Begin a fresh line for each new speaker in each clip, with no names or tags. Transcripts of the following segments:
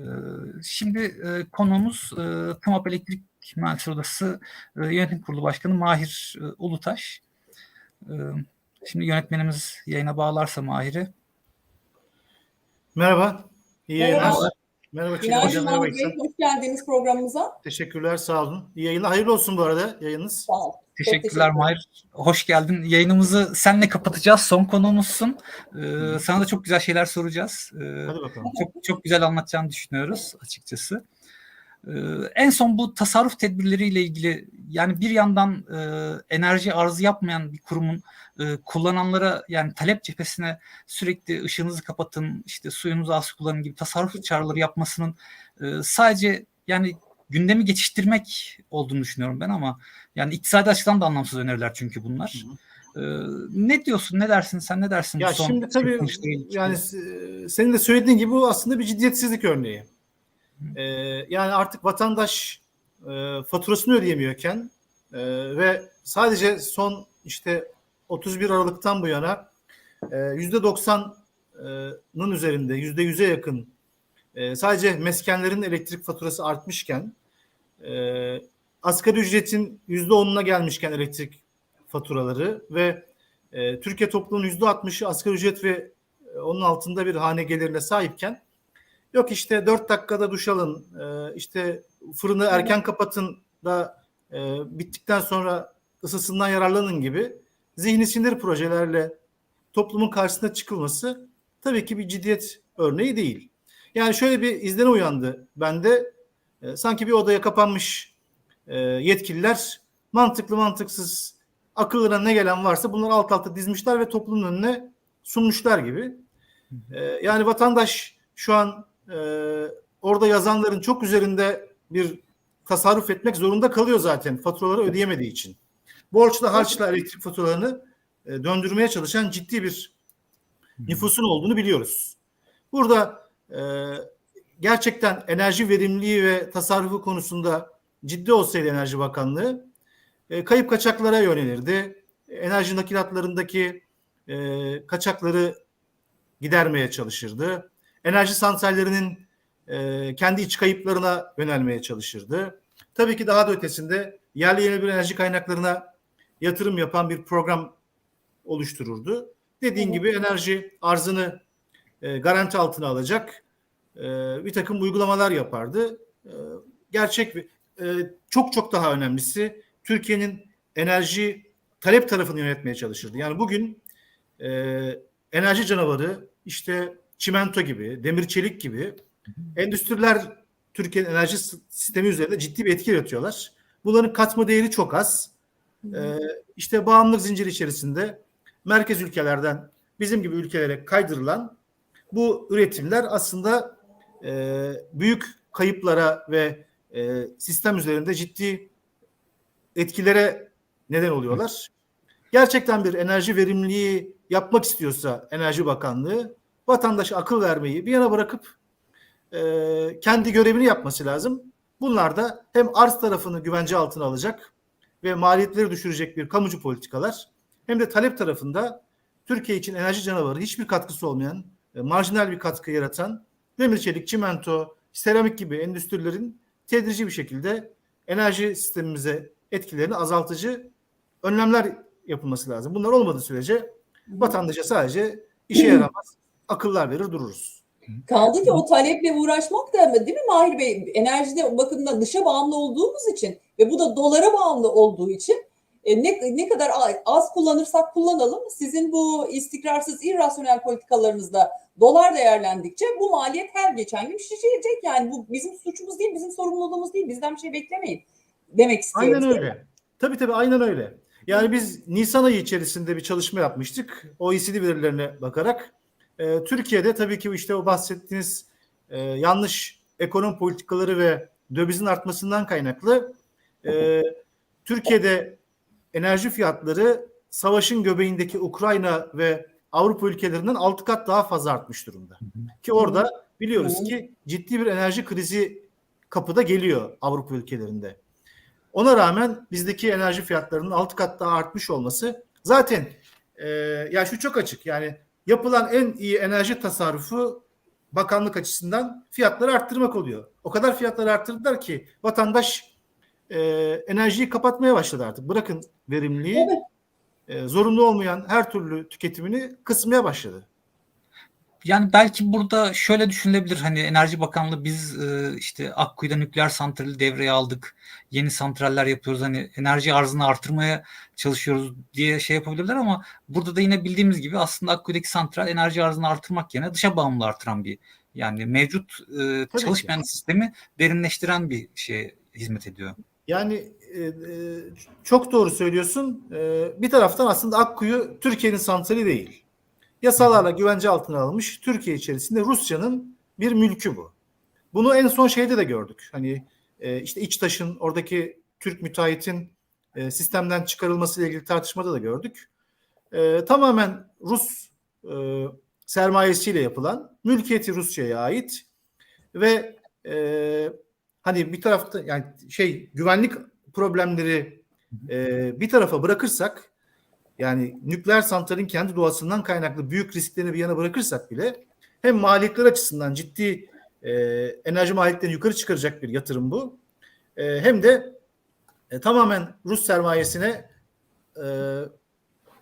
Ee, Şimdi e, konuğumuz e, TMAP Elektrik Mühendisleri Odası e, Yönetim Kurulu Başkanı Mahir e, Ulutaş. E, Şimdi yönetmenimiz yayına bağlarsa Mahir'i.
Merhaba. İyi yayınlar.
Merhaba.
Merhaba
Günaydın
Hocam. Merhaba İhsan.
hoş geldiniz programımıza.
Teşekkürler. Sağ olun. İyi yayınlar. Hayırlı olsun bu arada yayınız.
Sağ ol.
Teşekkürler
teşekkür
Mahir. Hoş geldin. Yayınımızı senle kapatacağız. Son konuğumuzsun. Ee, sana da çok güzel şeyler soracağız. Ee,
Hadi bakalım.
çok çok güzel anlatacağını düşünüyoruz açıkçası. Ee, en son bu tasarruf tedbirleriyle ilgili yani bir yandan e, enerji arzı yapmayan bir kurumun e, kullananlara yani talep cephesine sürekli ışığınızı kapatın, işte suyunuzu az kullanın gibi tasarruf çağrıları yapmasının e, sadece yani gündemi geçiştirmek olduğunu düşünüyorum ben ama yani iktisadi açıdan da anlamsız öneriler çünkü bunlar. Ee, ne diyorsun, ne dersin, sen ne dersin?
Ya
son
şimdi tabii yani e, senin de söylediğin gibi bu aslında bir ciddiyetsizlik örneği. Ee, yani artık vatandaş e, faturasını ödeyemiyorken e, ve sadece son işte 31 Aralık'tan bu yana e, %90'ının üzerinde %100'e yakın e, sadece meskenlerin elektrik faturası artmışken e, asgari ücretin %10'una gelmişken elektrik faturaları ve e, Türkiye toplumunun %60'ı asgari ücret ve e, onun altında bir hane gelirine sahipken yok işte 4 dakikada duş alın, e, işte fırını erken kapatın da e, bittikten sonra ısısından yararlanın gibi zihni sinir projelerle toplumun karşısına çıkılması tabii ki bir ciddiyet örneği değil. Yani şöyle bir izlenim uyandı bende. E, sanki bir odaya kapanmış e, yetkililer mantıklı mantıksız akıllarına ne gelen varsa bunları alt alta dizmişler ve toplumun önüne sunmuşlar gibi. E, yani vatandaş şu an e, orada yazanların çok üzerinde bir tasarruf etmek zorunda kalıyor zaten faturaları ödeyemediği için. Borçla harçla elektrik faturalarını e, döndürmeye çalışan ciddi bir nüfusun olduğunu biliyoruz. Burada e, gerçekten enerji verimliliği ve tasarrufu konusunda ciddi olsaydı Enerji Bakanlığı e, kayıp kaçaklara yönelirdi. Enerji nakilatlarındaki e, kaçakları gidermeye çalışırdı. Enerji santrallerinin e, kendi iç kayıplarına yönelmeye çalışırdı. Tabii ki daha da ötesinde yerli yenilenebilir enerji kaynaklarına yatırım yapan bir program oluştururdu. Dediğin gibi enerji arzını e, garanti altına alacak e, bir takım uygulamalar yapardı. E, gerçek bir e, çok çok daha önemlisi Türkiye'nin enerji talep tarafını yönetmeye çalışırdı. Yani bugün e, enerji canavarı işte çimento gibi, demir çelik gibi endüstriler Türkiye'nin enerji sistemi üzerinde ciddi bir etki yaratıyorlar. Bunların katma değeri çok az. E, işte bağımlılık zinciri içerisinde merkez ülkelerden bizim gibi ülkelere kaydırılan bu üretimler aslında e, büyük kayıplara ve e, sistem üzerinde ciddi etkilere neden oluyorlar. Gerçekten bir enerji verimliliği yapmak istiyorsa Enerji Bakanlığı vatandaşa akıl vermeyi bir yana bırakıp e, kendi görevini yapması lazım. Bunlar da hem arz tarafını güvence altına alacak ve maliyetleri düşürecek bir kamucu politikalar hem de talep tarafında Türkiye için enerji canavarı hiçbir katkısı olmayan, e, marjinal bir katkı yaratan demir çelik, çimento, seramik gibi endüstrilerin tedrici bir şekilde enerji sistemimize etkilerini azaltıcı önlemler yapılması lazım. Bunlar olmadığı sürece vatandaşa sadece işe yaramaz akıllar verir dururuz.
Kaldı ki o taleple uğraşmak da değil mi Mahir Bey? Enerjide bakımından dışa bağımlı olduğumuz için ve bu da dolara bağımlı olduğu için e, ne, ne kadar az kullanırsak kullanalım sizin bu istikrarsız irrasyonel politikalarınızda dolar değerlendikçe bu maliyet her geçen gün şişecek. Yani bu bizim suçumuz değil, bizim sorumluluğumuz değil. Bizden bir şey beklemeyin demek istiyoruz.
Aynen öyle. Tabii tabii aynen öyle. Yani biz Nisan ayı içerisinde bir çalışma yapmıştık. OECD verilerine bakarak. Ee, Türkiye'de tabii ki işte o bahsettiğiniz e, yanlış ekonomi politikaları ve dövizin artmasından kaynaklı e, Türkiye'de enerji fiyatları savaşın göbeğindeki Ukrayna ve Avrupa ülkelerinden 6 kat daha fazla artmış durumda. Ki orada biliyoruz ki ciddi bir enerji krizi kapıda geliyor Avrupa ülkelerinde. Ona rağmen bizdeki enerji fiyatlarının 6 kat daha artmış olması zaten e, ya şu çok açık yani yapılan en iyi enerji tasarrufu bakanlık açısından fiyatları arttırmak oluyor. O kadar fiyatları arttırdılar ki vatandaş e, enerjiyi kapatmaya başladı artık. Bırakın verimliliği
Evet.
e, zorunlu olmayan her türlü tüketimini kısmaya başladı.
Yani belki burada şöyle düşünülebilir hani Enerji Bakanlığı biz e, işte Akkuyu'da nükleer santrali devreye aldık. Yeni santraller yapıyoruz. Hani enerji arzını artırmaya çalışıyoruz diye şey yapabilirler ama burada da yine bildiğimiz gibi aslında Akkuyu'daki santral enerji arzını artırmak yerine dışa bağımlılığı artıran bir yani mevcut e,
Tabii
çalışmayan sistemi derinleştiren bir şeye hizmet ediyor.
Yani e, e, çok doğru söylüyorsun. E, bir taraftan aslında Akkuyu Türkiye'nin santrali değil. Yasalarla güvence altına alınmış Türkiye içerisinde Rusya'nın bir mülkü bu. Bunu en son şeyde de gördük. Hani e, işte İçtaş'ın oradaki Türk müteahhitin e, sistemden çıkarılması ile ilgili tartışmada da gördük. E, tamamen Rus e, sermayesiyle yapılan mülkiyeti Rusya'ya ait ve e, hani bir tarafta yani şey güvenlik problemleri e, bir tarafa bırakırsak yani nükleer santralin kendi doğasından kaynaklı büyük risklerini bir yana bırakırsak bile hem maliyetler açısından ciddi e, enerji maliyetlerini yukarı çıkaracak bir yatırım bu. E, hem de e, tamamen Rus sermayesine e,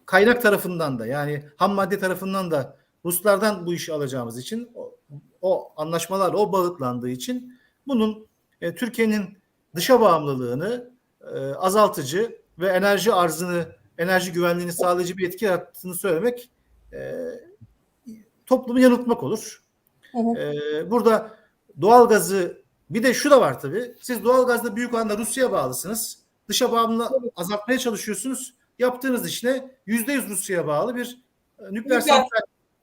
kaynak tarafından da yani ham madde tarafından da Ruslardan bu işi alacağımız için o, o anlaşmalarla o bağıtlandığı için bunun e, Türkiye'nin dışa bağımlılığını e, azaltıcı ve enerji arzını, enerji güvenliğini sağlayıcı bir etki yarattığını söylemek e, toplumu yanıltmak olur. E, burada doğalgazı bir de şu da var tabii. Siz doğalgazda büyük oranda Rusya'ya bağlısınız. Dışa bağımlılığı azaltmaya çalışıyorsunuz. Yaptığınız iş ne? Yüzde yüz Rusya'ya bağlı bir e, nükleer
Nükleer.
santral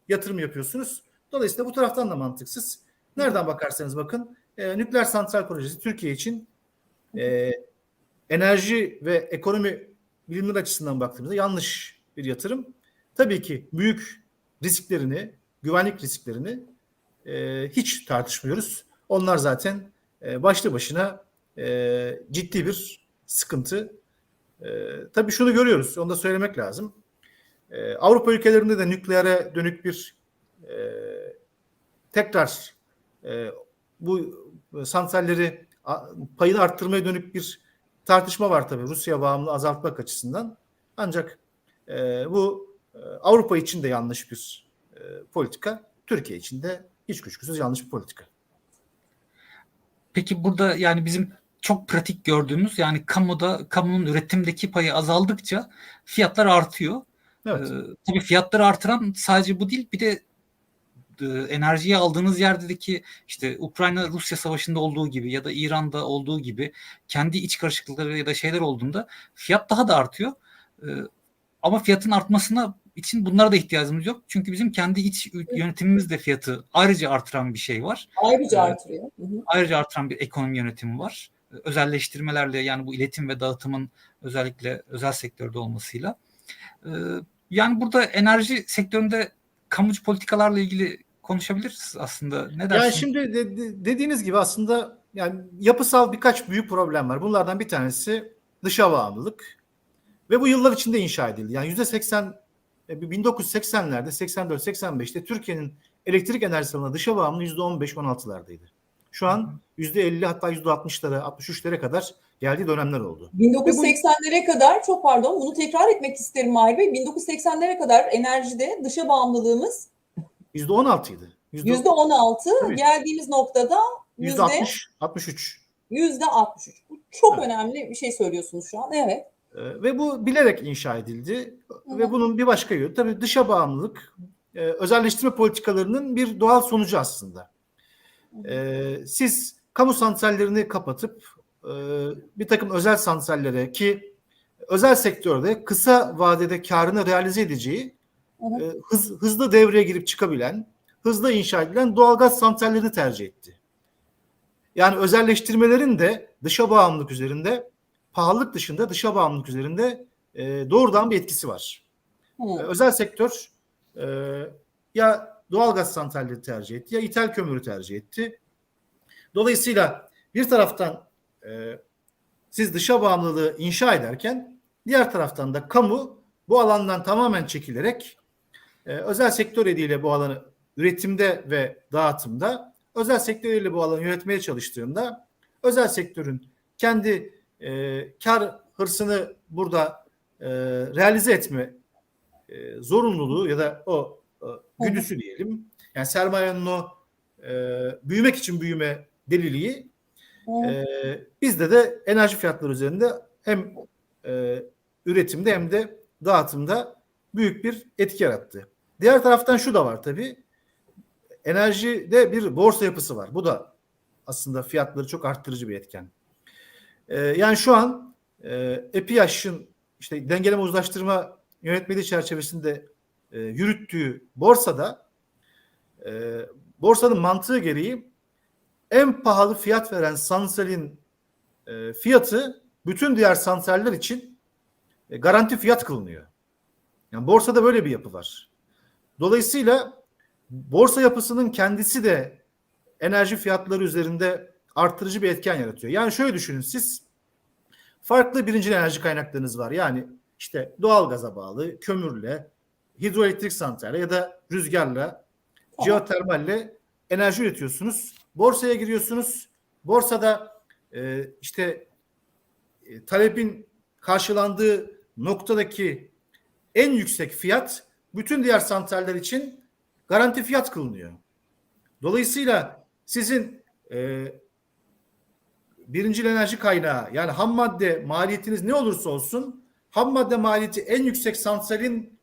yatırım yapıyorsunuz. Dolayısıyla bu taraftan da mantıksız. Nereden bakarsanız bakın e, nükleer santral projesi Türkiye için e, enerji ve ekonomi bilimler açısından baktığımızda yanlış bir yatırım. Tabii ki büyük risklerini, güvenlik risklerini e, hiç tartışmıyoruz. Onlar zaten e, başlı başına e, ciddi bir sıkıntı. E, tabii şunu görüyoruz, onu da söylemek lazım. E, Avrupa ülkelerinde de nükleere dönük bir e, tekrar e, bu santralleri payını arttırmaya dönük bir tartışma var tabii Rusya bağımlılığı azaltmak açısından. Ancak e, bu e, Avrupa için de yanlış bir e, politika, Türkiye için de hiç kuşkusuz yanlış bir politika.
Peki burada yani bizim çok pratik gördüğümüz yani kamuda kamunun üretimdeki payı azaldıkça fiyatlar artıyor.
Evet.
Ee, tabii fiyatları artıran sadece bu değil bir de enerjiyi aldığınız yerdeki işte Ukrayna Rusya savaşında olduğu gibi ya da İran'da olduğu gibi kendi iç karışıklıkları ya da şeyler olduğunda fiyat daha da artıyor. Ee, ama fiyatın artmasına için bunlara da ihtiyacımız yok. Çünkü bizim kendi iç yönetimimiz de fiyatı ayrıca artıran bir şey var.
Ayrıca
Evet.
artırıyor. Hı hı.
Ayrıca artıran bir ekonomi yönetimi var. Özelleştirmelerle yani bu iletim ve dağıtımın özellikle özel sektörde olmasıyla. Yani burada enerji sektöründe kamucu politikalarla ilgili konuşabiliriz aslında. Ne dersin?
Yani şimdi de- de- dediğiniz gibi aslında yani yapısal birkaç büyük problem var. Bunlardan bir tanesi dışa bağımlılık ve bu yıllar içinde inşa edildi. Yani yüzde 80 e, 1980'lerde 84-85'te Türkiye'nin elektrik enerjisi alanında dışa bağımlılığı yüzde 15-16'lardaydı. Şu an yüzde 50 hatta yüzde 60'lara 63'lere kadar geldiği dönemler oldu.
1980'lere kadar çok pardon bunu tekrar etmek isterim Mahir Bey. 1980'lere kadar enerjide dışa bağımlılığımız
Yüzde 16'ydı. Yüzde
16
Tabii.
geldiğimiz noktada
yüzde
yüzde
60, 63.
yüzde 63. Bu çok
Evet.
önemli bir şey söylüyorsunuz şu an. Evet.
Ee, ve bu bilerek inşa edildi
Hı
ve
hı.
bunun bir başka yönü tabii dışa bağımlılık e, özelleştirme politikalarının bir doğal sonucu aslında. Ee, siz kamu santrallerini kapatıp e, bir takım özel santrallere ki özel sektörde kısa vadede karını realize edeceği
Hı
e, hız, hızlı devreye girip çıkabilen, hızlı inşa edilen doğalgaz santrallerini tercih etti. Yani özelleştirmelerin de dışa bağımlılık üzerinde, pahalılık dışında dışa bağımlılık üzerinde e, doğrudan bir etkisi var.
Hı.
E, özel sektör e, ya doğalgaz santralleri tercih etti ya ithal kömürü tercih etti. Dolayısıyla bir taraftan e, siz dışa bağımlılığı inşa ederken diğer taraftan da kamu bu alandan tamamen çekilerek e, özel sektör eliyle bu alanı üretimde ve dağıtımda özel sektörüyle bu alanı yönetmeye çalıştığında özel sektörün kendi e, kar hırsını burada e, realize etme e, zorunluluğu ya da o e, güdüsü diyelim. Yani sermayenin o e, büyümek için büyüme deliliği e, bizde de enerji fiyatları üzerinde hem e, üretimde hem de dağıtımda büyük bir etki yarattı. Diğer taraftan şu da var tabii. Enerjide bir borsa yapısı var. Bu da aslında fiyatları çok arttırıcı bir etken. E, yani şu an e, EPİAŞ'ın işte dengeleme uzlaştırma yönetmeliği çerçevesinde e, yürüttüğü borsada e, borsanın mantığı gereği en pahalı fiyat veren santralin e, fiyatı bütün diğer santraller için e, garanti fiyat kılınıyor. Yani borsada böyle bir yapı var. Dolayısıyla borsa yapısının kendisi de enerji fiyatları üzerinde artırıcı bir etken yaratıyor. Yani şöyle düşünün siz farklı birinci enerji kaynaklarınız var. Yani işte doğalgaza bağlı, kömürle, hidroelektrik santralle ya da rüzgarla, jeotermalle enerji üretiyorsunuz. Borsaya giriyorsunuz. Borsada e, işte e, talebin karşılandığı noktadaki en yüksek fiyat bütün diğer santraller için garanti fiyat kılınıyor. Dolayısıyla sizin e, birinci enerji kaynağı yani ham madde maliyetiniz ne olursa olsun ham madde maliyeti en yüksek santralin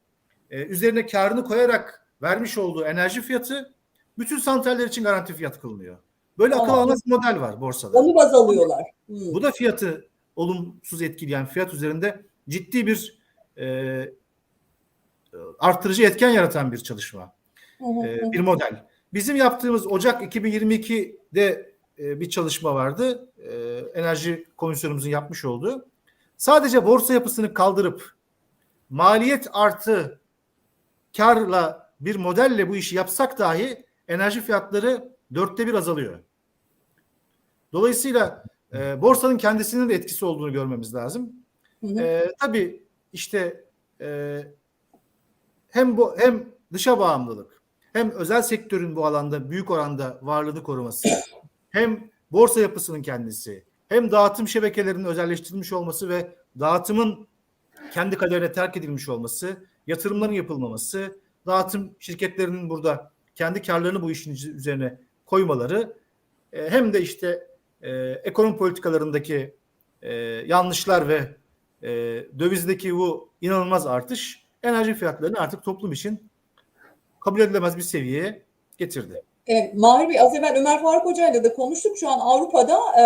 e, üzerine karını koyarak vermiş olduğu enerji fiyatı bütün santraller için garanti fiyat kılınıyor. Böyle akıl almaz model var borsada.
Onu baz alıyorlar. Hı.
Bu da fiyatı olumsuz etkileyen fiyat üzerinde ciddi bir e, artırıcı etken yaratan bir çalışma, e, bir model. Bizim yaptığımız Ocak 2022'de e, bir çalışma vardı. E, Enerji Komisyonumuzun yapmış olduğu. Sadece borsa yapısını kaldırıp maliyet artı karla bir modelle bu işi yapsak dahi enerji fiyatları dörtte bir azalıyor. Dolayısıyla e, borsanın kendisinin de etkisi olduğunu görmemiz lazım.
Hı hı.
E, tabii işte e, hem bu hem dışa bağımlılık hem özel sektörün bu alanda büyük oranda varlığını koruması hem borsa yapısının kendisi hem dağıtım şebekelerinin özelleştirilmiş olması ve dağıtımın kendi kaderine terk edilmiş olması, yatırımların yapılmaması, dağıtım şirketlerinin burada kendi karlarını bu işin üzerine koymaları e, hem de işte e, ekonomi politikalarındaki e, yanlışlar ve e, dövizdeki bu inanılmaz artış enerji fiyatlarını artık toplum için kabul edilemez bir seviyeye getirdi.
E, Mahir Bey az evvel Ömer Faruk Hoca ile de konuştuk. Şu an Avrupa'da e,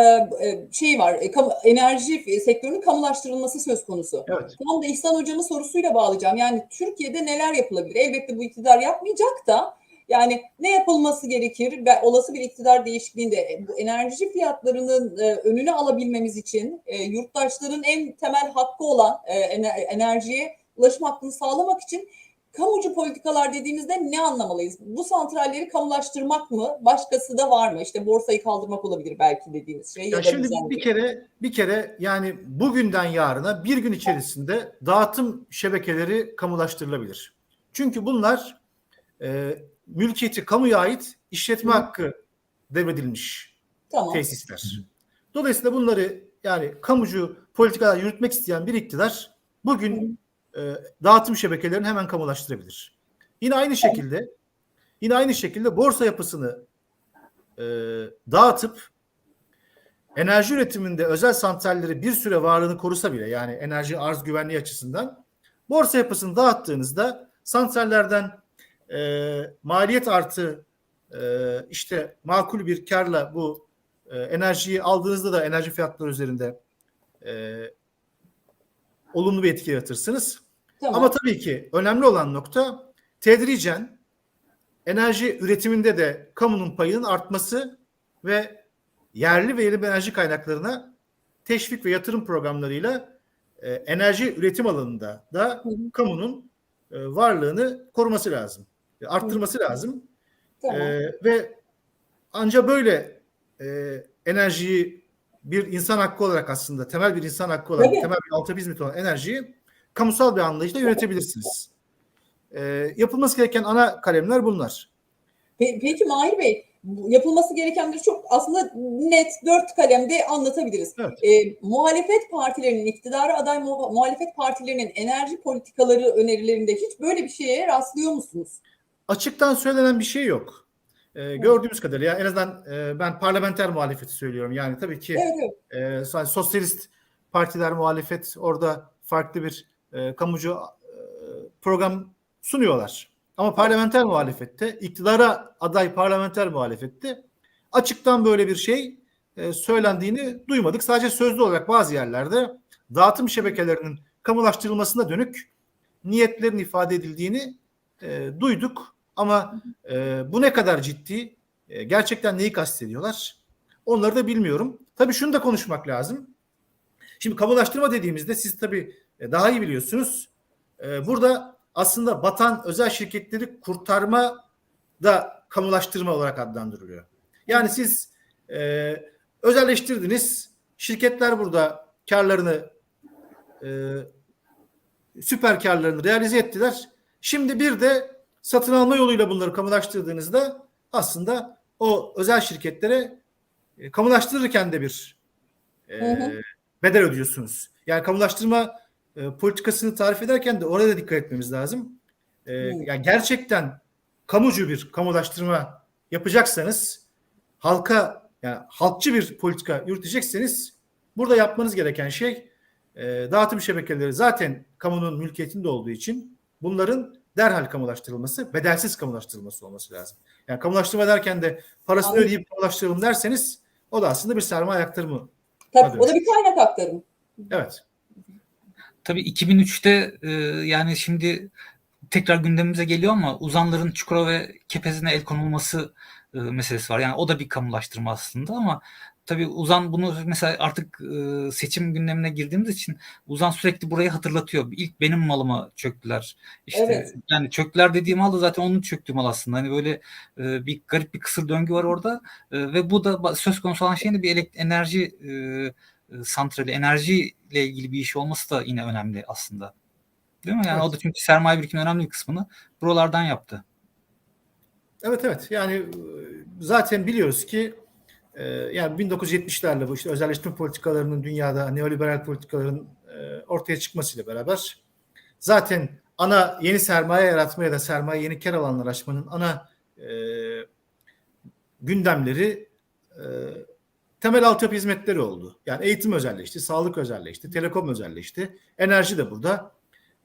e, şey var, e, kamu- enerji sektörünün kamulaştırılması söz konusu.
Evet.
Tam da İhsan Hocam'ın sorusuyla bağlayacağım. Yani Türkiye'de neler yapılabilir? Elbette bu iktidar yapmayacak da yani ne yapılması gerekir ve olası bir iktidar değişikliğinde e, bu enerji fiyatlarının e, önünü alabilmemiz için e, yurttaşların en temel hakkı olan e, ener- enerjiye ulaşım hakkını sağlamak için kamucu politikalar dediğimizde ne anlamalıyız? Bu santralleri kamulaştırmak mı? Başkası da var mı? İşte borsayı kaldırmak olabilir belki dediğimiz şey.
Ya
da
şimdi bir kere bir kere yani bugünden yarına bir gün içerisinde dağıtım şebekeleri kamulaştırılabilir. Çünkü bunlar e, mülkiyeti kamuya ait işletme
Hı.
hakkı devredilmiş
Tamam.
tesisler. Dolayısıyla bunları yani kamucu politikalar yürütmek isteyen bir iktidar bugün e, dağıtım şebekelerini hemen kamulaştırabilir. Yine aynı şekilde yine aynı şekilde borsa yapısını e, dağıtıp enerji üretiminde özel santralleri bir süre varlığını korusa bile yani enerji arz güvenliği açısından borsa yapısını dağıttığınızda santrallerden e, maliyet artı e, işte makul bir karla bu e, enerjiyi aldığınızda da enerji fiyatları üzerinde e, olumlu bir etki yaratırsınız.
Tamam.
Ama tabii ki önemli olan nokta tedricen enerji üretiminde de kamunun payının artması ve yerli ve yeni enerji kaynaklarına teşvik ve yatırım programlarıyla e, enerji üretim alanında da
Hı hı.
kamunun e, varlığını koruması lazım. e, Arttırması lazım.
tamam.
E, ve anca böyle e, enerjiyi bir insan hakkı olarak aslında temel bir insan hakkı olarak
Tabii.
temel bir altyapı hizmeti olan enerjiyi kamusal bir anlayışla yönetebilirsiniz. E, yapılması gereken ana kalemler bunlar.
Pe- Peki Mahir Bey, yapılması gerekenleri çok aslında net dört kalemde anlatabiliriz.
Evet.
Ee, muhalefet partilerinin, iktidara aday mu- muhalefet partilerinin enerji politikaları önerilerinde hiç böyle bir şeye rastlıyor musunuz?
Açıktan söylenen bir şey yok. Ee, gördüğümüz kadarıyla en azından e, ben parlamenter muhalefeti söylüyorum. Yani tabii ki
Evet, evet.
e, sosyalist partiler muhalefet orada farklı bir e, kamucu e, program sunuyorlar. Ama parlamenter muhalefette, iktidara aday parlamenter muhalefette açıktan böyle bir şey e, söylendiğini duymadık. Sadece sözlü olarak bazı yerlerde dağıtım şebekelerinin kamulaştırılmasına dönük niyetlerin ifade edildiğini e, duyduk. Ama e, bu ne kadar ciddi, e, gerçekten neyi kastediyorlar onları da bilmiyorum. Tabii şunu da konuşmak lazım. Şimdi kamulaştırma dediğimizde siz tabii e, daha iyi biliyorsunuz. E, burada aslında batan özel şirketleri kurtarma da kamulaştırma olarak adlandırılıyor. Yani siz e, özelleştirdiniz. Şirketler burada karlarını e, süper karlarını realize ettiler. Şimdi bir de satın alma yoluyla bunları kamulaştırdığınızda aslında o özel şirketlere e, kamulaştırırken de bir e,
Hı hı.
bedel ödüyorsunuz. Yani kamulaştırma e, politikasını tarif ederken de oraya da dikkat etmemiz lazım. E, yani gerçekten kamucu bir kamulaştırma yapacaksanız halka yani halkçı bir politika yürütecekseniz burada yapmanız gereken şey e, dağıtım şebekeleri zaten kamunun mülkiyetinde olduğu için bunların derhal kamulaştırılması, bedelsiz kamulaştırılması olması lazım. Yani kamulaştırma derken de parasını
Anladım.
ödeyip kamulaştıralım derseniz o da aslında bir sermaye aktarımı.
Tabii o da bir kaynak aktarımı.
Evet.
Tabii 2003'te e, yani şimdi tekrar gündemimize geliyor ama uzanların Çukurova ve Kepezine el konulması e, meselesi var. Yani o da bir kamulaştırma aslında ama tabii Uzan bunu mesela artık e, seçim gündemine girdiğimiz için Uzan sürekli burayı hatırlatıyor. İlk benim malıma çöktüler. İşte
Evet.
yani çöktüler dediğim mal da zaten onun çöktüğü mal aslında. Hani böyle e, bir garip bir kısır döngü var orada E, ve bu da söz konusu olan şeyin de bir elek- enerji e, e, santrali, enerjiyle ilgili bir iş olması da yine önemli aslında. Değil mi? Yani
Evet.
o da çünkü sermaye birikiminin önemli bir kısmını buralardan yaptı.
Evet evet. Yani e, zaten biliyoruz ki e, yani 1970'lerle bu işte özelleştirme politikalarının dünyada neoliberal politikaların e, ortaya çıkmasıyla beraber zaten ana yeni sermaye yaratma ya da sermaye yeni kar alanlar açmanın ana e, gündemleri e, temel altyapı hizmetleri oldu. Yani eğitim özelleşti, sağlık özelleşti, telekom özelleşti. Enerji de burada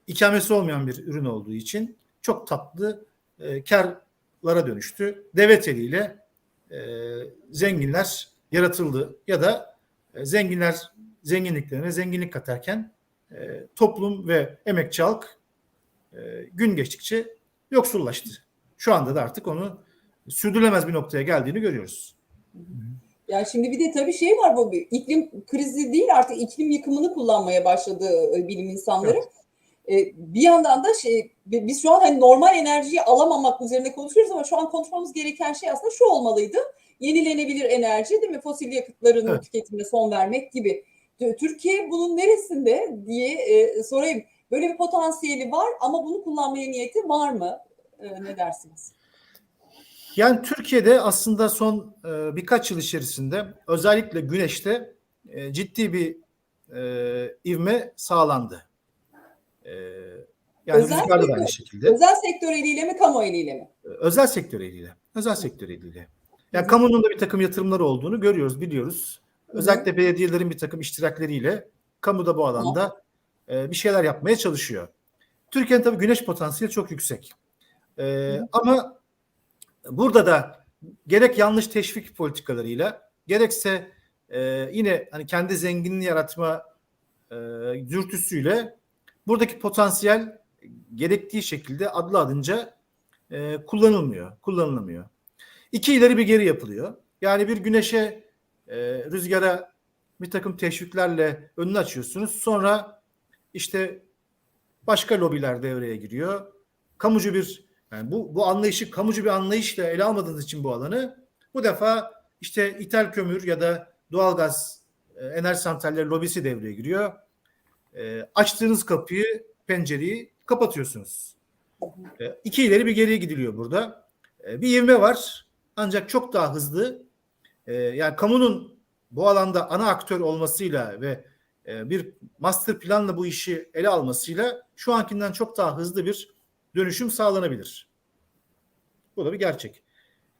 ikamesi olmayan bir ürün olduğu için çok tatlı e, karlara dönüştü. Devlet eliyle e, zenginler yaratıldı ya da e, zenginler zenginliklerine zenginlik katarken e, toplum ve emekçi halk e, gün geçtikçe yoksullaştı. Şu anda da artık onu sürdürülemez bir noktaya geldiğini görüyoruz.
Yani şimdi bir de tabii şey var bu iklim krizi değil artık iklim yıkımını kullanmaya başladı e, bilim insanları. E, bir yandan da şey biz şu an hani normal enerjiyi alamamak üzerine konuşuyoruz ama şu an konuşmamız gereken şey aslında şu olmalıydı. Yenilenebilir enerji değil mi? Fosil yakıtların
Evet.
tüketimine son vermek gibi. Türkiye bunun neresinde diye e, sorayım. Böyle bir potansiyeli var ama bunu kullanmaya niyeti var mı? E, ne dersiniz?
Yani Türkiye'de aslında son e, birkaç yıl içerisinde özellikle güneşte e, ciddi bir e, ivme sağlandı. E, yani
Özel
rüzgarda da aynı şekilde.
Özel sektör eliyle mi, kamu eliyle mi?
Özel sektör eliyle. Özel sektör eliyle. Yani kamunun da bir takım yatırımları olduğunu görüyoruz, biliyoruz. Özellikle belediyelerin bir takım iştirakleriyle kamu da bu alanda e, bir şeyler yapmaya çalışıyor. Türkiye'nin tabii güneş potansiyeli çok yüksek. E, ama burada da gerek yanlış teşvik politikalarıyla gerekse e, yine hani kendi zenginliğini yaratma e, dürtüsüyle buradaki potansiyel gerektiği şekilde adlı adınca e, kullanılmıyor, kullanılamıyor. İki ileri bir geri yapılıyor. Yani bir güneşe, e, rüzgara bir takım teşviklerle önünü açıyorsunuz. Sonra işte başka lobiler devreye giriyor. Kamucu bir yani bu bu anlayışı kamucu bir anlayışla ele almadığınız için bu alanı bu defa işte ithal kömür ya da doğalgaz e, enerji santralleri lobisi devreye giriyor. E, açtığınız kapıyı, pencereyi kapatıyorsunuz. E, iki ileri bir geriye gidiliyor burada. E, bir ivme var ancak çok daha hızlı. E, yani kamunun bu alanda ana aktör olmasıyla ve e, bir master planla bu işi ele almasıyla şu ankinden çok daha hızlı bir dönüşüm sağlanabilir. Bu da bir gerçek.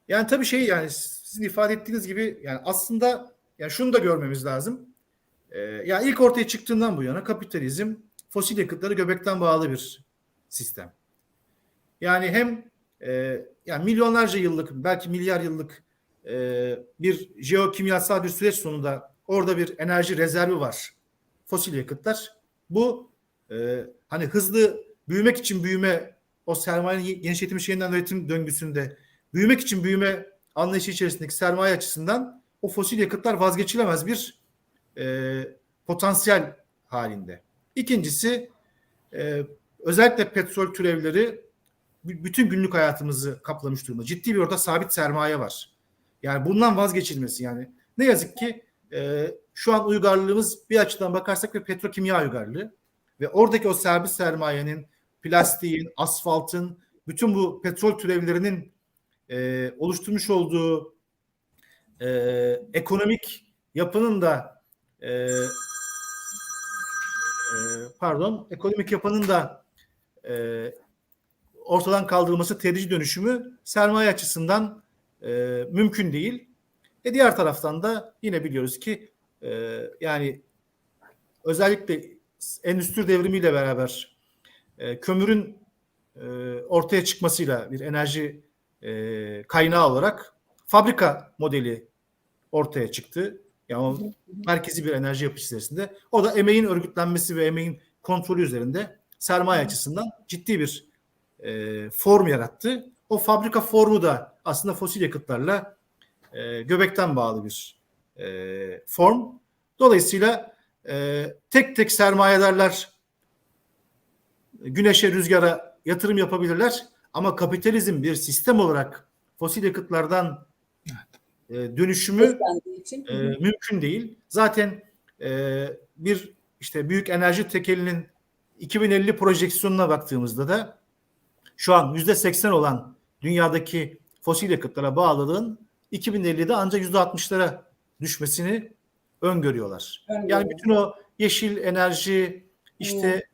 Yani tabii şey yani sizin ifade ettiğiniz gibi yani aslında yani şunu da görmemiz lazım. Ee, ya ilk ortaya çıktığından bu yana kapitalizm fosil yakıtları göbekten bağlı bir sistem. Yani hem e, yani milyonlarca yıllık belki milyar yıllık e, bir jeokimyasal bir süreç sonunda orada bir enerji rezervi var. Fosil yakıtlar. Bu e, hani hızlı büyümek için büyüme o sermayenin genişletilmiş yeniden üretim döngüsünde büyümek için büyüme anlayışı içerisindeki sermaye açısından o fosil yakıtlar vazgeçilemez bir e, potansiyel halinde. İkincisi e, özellikle petrol türevleri bütün günlük hayatımızı kaplamış durumda. Ciddi bir orada sabit sermaye var. Yani bundan vazgeçilmesi yani. Ne yazık ki e, şu an uygarlığımız bir açıdan bakarsak bir petrokimya uygarlığı ve oradaki o sabit sermayenin, plastiğin, asfaltın, bütün bu petrol türevlerinin e, oluşturmuş olduğu e, ekonomik yapının da e, e, pardon ekonomik yapının da e, ortadan kaldırılması tedrici dönüşümü sermaye açısından e, mümkün değil. E diğer taraftan da yine biliyoruz ki e, yani özellikle endüstri devrimiyle beraber e, kömürün e, ortaya çıkmasıyla bir enerji e, kaynağı olarak fabrika modeli ortaya çıktı. Yani merkezi bir enerji yapısı içerisinde. O da emeğin örgütlenmesi ve emeğin kontrolü üzerinde sermaye açısından ciddi bir e, form yarattı. O fabrika formu da aslında fosil yakıtlarla e, göbekten bağlı bir e, form. Dolayısıyla e, tek tek sermayedarlar güneşe, rüzgara yatırım yapabilirler. Ama kapitalizm bir sistem olarak fosil yakıtlardan e, dönüşümü e, mümkün değil. Zaten e, bir işte büyük enerji tekelinin 2050 projeksiyonuna baktığımızda da şu an yüzde 80 olan dünyadaki fosil yakıtlara bağlılığın 2050'de ancak yüzde 60'lara düşmesini öngörüyorlar. Yani bütün o yeşil enerji işte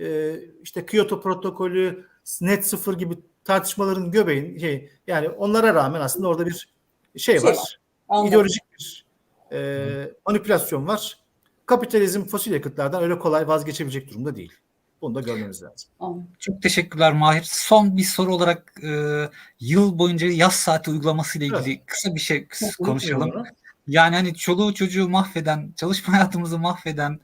e, işte Kyoto protokolü net sıfır gibi tartışmaların göbeğin şey yani onlara rağmen aslında orada bir şey,
Şey
var.
Anladım.
ideolojik bir e, manipülasyon var. Kapitalizm fosil yakıtlardan öyle kolay vazgeçebilecek durumda değil. Bunu da görmemiz lazım.
Çok teşekkürler Mahir. Son bir soru olarak e, yıl boyunca yaz saati uygulaması ile ilgili kısa bir şey konuşalım.
Unutmayalım onu.
Yani hani çoluğu çocuğu mahveden, çalışma hayatımızı mahveden,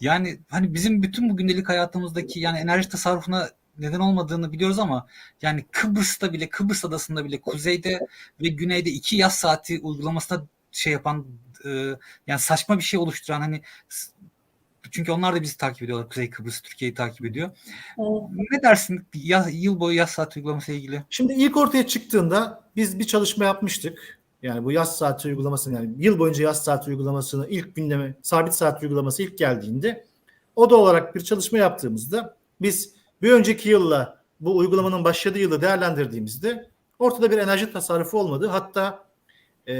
yani hani bizim bütün bu gündelik hayatımızdaki yani enerji tasarrufuna neden olmadığını biliyoruz ama yani Kıbrıs'ta bile, Kıbrıs adasında bile kuzeyde ve güneyde iki yaz saati uygulamasına şey yapan e, yani saçma bir şey oluşturan hani çünkü onlar da bizi takip ediyorlar. Kuzey Kıbrıs Türkiye'yi takip ediyor. Ne dersin ya, yıl boyu yaz saati uygulaması ile ilgili?
Şimdi ilk ortaya çıktığında biz bir çalışma yapmıştık. Yani bu yaz saati uygulamasını yani yıl boyunca yaz saati uygulamasını ilk gündeme sabit saat uygulaması ilk geldiğinde o da olarak bir çalışma yaptığımızda biz bir önceki yılla bu uygulamanın başladığı yılı değerlendirdiğimizde ortada bir enerji tasarrufu olmadı. Hatta e,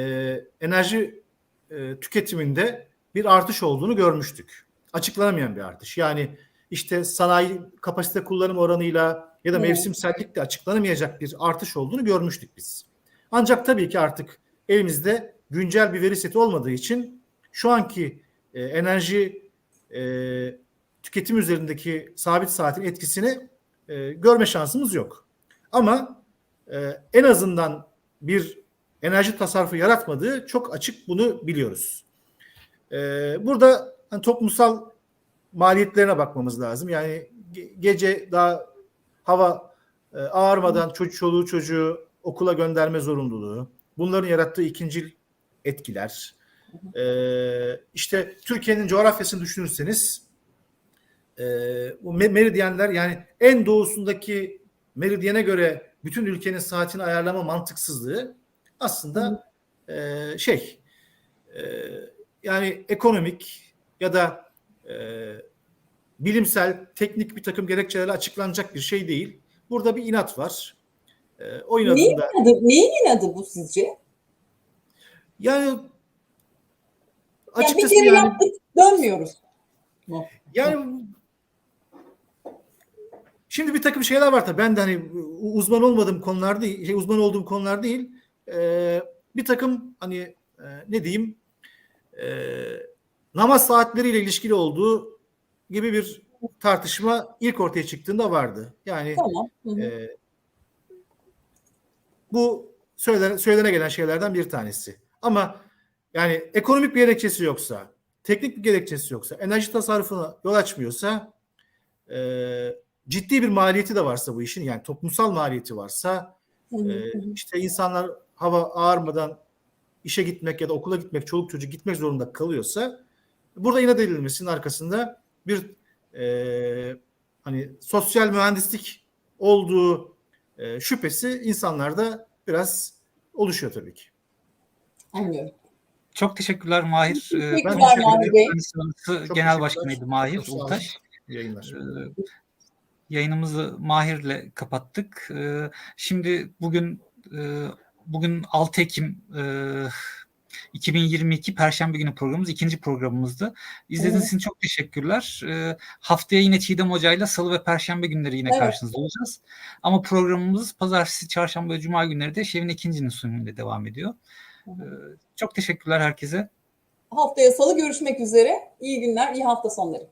enerji e, tüketiminde bir artış olduğunu görmüştük. Açıklanamayan bir artış. Yani işte sanayi kapasite kullanım oranıyla ya da mevsimsellikle açıklanamayacak bir artış olduğunu görmüştük biz. Ancak tabii ki artık elimizde güncel bir veri seti olmadığı için şu anki e, enerji e, tüketim üzerindeki sabit saatin etkisini e, görme şansımız yok. Ama e, en azından bir enerji tasarrufu yaratmadığı çok açık bunu biliyoruz. E, burada hani toplumsal maliyetlerine bakmamız lazım. Yani ge- gece daha hava e, ağarmadan çocuk çoluğu çocuğu okula gönderme zorunluluğu, bunların yarattığı ikincil etkiler. E, işte Türkiye'nin coğrafyasını düşünürseniz e, bu me- meridyenler yani en doğusundaki meridyene göre bütün ülkenin saatini ayarlama mantıksızlığı aslında e, şey e, yani ekonomik ya da e, bilimsel, teknik bir takım gerekçelerle açıklanacak bir şey değil. Burada bir inat var. E, oyun
Neyin
adında.
adı, neyin adı bu sizce?
Yani
Yani bir
açıkçası
kere
yani,
yaptık dönmüyoruz.
yani şimdi bir takım şeyler var tabii. Ben de hani uzman olmadığım konular değil, şey, uzman olduğum konular değil. E, bir takım hani e, ne diyeyim e, namaz saatleriyle ilişkili olduğu gibi bir tartışma ilk ortaya çıktığında vardı. Yani
Tamam. Hı hı.
e, bu söylenen, söylene gelen şeylerden bir tanesi. Ama yani ekonomik bir gerekçesi yoksa, teknik bir gerekçesi yoksa, enerji tasarrufuna yol açmıyorsa, e, ciddi bir maliyeti de varsa bu işin, yani toplumsal maliyeti varsa, e, işte insanlar hava ağarmadan işe gitmek ya da okula gitmek, çoluk çocuk gitmek zorunda kalıyorsa, burada inat edilmesinin arkasında bir e, hani sosyal mühendislik olduğu e, şüphesi insanlarda biraz oluşuyor tabii ki.
Anlıyorum.
Çok teşekkürler Mahir. Ee,
Teşekkürler
Ben
Mahir Bey.
Çok
Genel
teşekkürler.
Başkanıydı Mahir. Ultaş.
Yayınlar.
Ee, yayınımızı Mahir'le kapattık. Ee, şimdi bugün e, bugün 6 Ekim e, 2022 Perşembe günü programımız ikinci programımızdı. İzlediğiniz için çok teşekkürler. Ee, haftaya yine Çiğdem Hoca'yla Salı ve Perşembe günleri yine
Evet.
karşınızda olacağız. Ama programımız Pazartesi, Çarşamba ve Cuma günleri de Şevin ikincinin sunumuyla devam ediyor. Ee, çok teşekkürler herkese.
Haftaya salı görüşmek üzere. İyi günler, iyi hafta sonları.